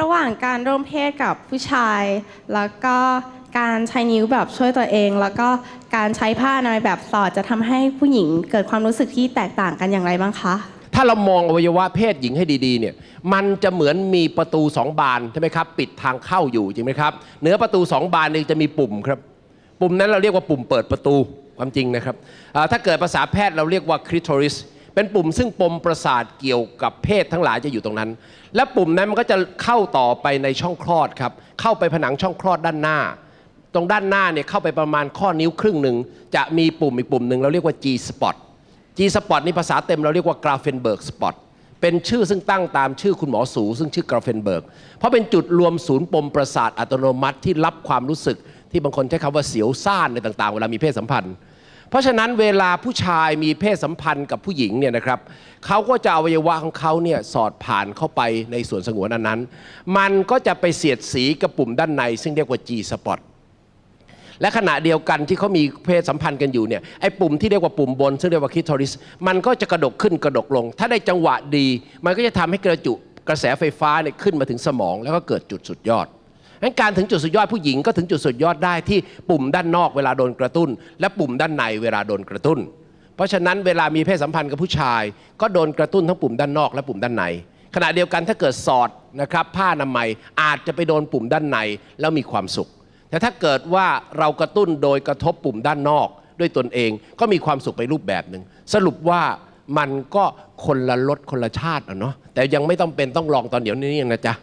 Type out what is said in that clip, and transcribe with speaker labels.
Speaker 1: ระหว่างการร่วมเพศกับผู้ชาย แล้วก็การใช้นิ้วแบบช่วยตัวเอง แล้วก็การใช้ผ้าอนามัยแบบสอดจะทำให้ผู้หญิงเกิดความรู้สึกที่แตกต่างกันอย่างไรบ้างคะ
Speaker 2: ถ้าเรามองอวัยวะเพศหญิงให้ดีๆเนี่ยมันจะเหมือนมีประตูสองบานใช่ไหมครับปิดทางเข้าอยู่จริงไหมครับเหนือประตูสองบานนึงจะมีปุ่มครับปุ่มนั้นเราเรียกว่าปุ่มเปิดประตูความจริงนะครับอ่าถ้าเกิดภาษาแพทย์เราเรียกว่าคริทอริส เป็นปุ่มซึ่งปมประสาทเกี่ยวกับเพศทั้งหลายจะอยู่ตรงนั้น และปุ่มนั้นมันก็จะเข้าต่อไปในช่องคลอดครับ เข้าไปผนังช่องคลอดด้านหน้า ตรงด้านหน้าเนี่ยเข้าไปประมาณข้อนิ้วครึ่งหนึ่งจะมีปุ่มอีกปุ่มหนึ่งเราเรียกว่า G spot G spot นี่ภาษาเต็มเราเรียกว่ากราเฟนเบิร์กสปอตเป็นชื่อซึ่งตั้งตามชื่อคุณหมอสู ซึ่งชื่อกราเฟนเบิร์ก เพราะเป็นจุดรวมศูนย์ปมประสาทอัตโนมัติที่รับความรู้สึกที่บางคนใช้คำว่าเสียวซ่านในต่างๆ เวลามีเพศสัมพันธ์ เพราะฉะนั้นเวลาผู้ชายมีเพศสัมพันธ์กับผู้หญิงเนี่ยนะครับเขาก็จะอวัยวะของเขาเนี่ยสอดผ่านเข้าไปในส่วนสงวนอันนั้น มันก็จะไปเสียดสีกับปุ่มด้านใน ซึ่งเรียกว่า G spot และขณะเดียวกันที่เขามีเพศสัมพันธ์กันอยู่เนี่ยไอ้ปุ่มที่เรียกว่าปุ่มบน ซึ่งเรียกว่าคิทอริส มันก็จะกระดกขึ้นกระดกลง ถ้าได้จังหวะดี มันก็จะทำให้กระจุกระแสไฟฟ้าเนี่ยขึ้นมาถึงสมอง แล้วก็เกิดจุดสุดยอด งั้นการถึงจุดสุดยอดผู้หญิงก็ถึงจุดสุดยอดได้ที่ปุ่มด้านนอกเวลาโดนกระตุ้น และปุ่มด้านในเวลาโดนกระตุ้น เพราะฉะนั้นเวลามีเพศสัมพันธ์กับผู้ชาย ก็โดนกระตุ้นทั้งปุ่มด้านนอกและปุ่มด้านในขณะเดียวกันถ้าเกิดสอดนะครับผ้าอนามัยอาจจะไปโดนปุ่มด้านในแล้วมีความสุข แต่ถ้าเกิดว่าเรากระตุ้นโดยกระทบปุ่มด้านนอก ด้วยตนเองก็มีความสุขไปรูปแบบหนึ่งสรุปว่ามันก็คนละรสคนละชาติอะเนาะแต่ยังไม่ต้องเป็นต้องลองตอนเดี๋ยวนี้นะจ๊ะ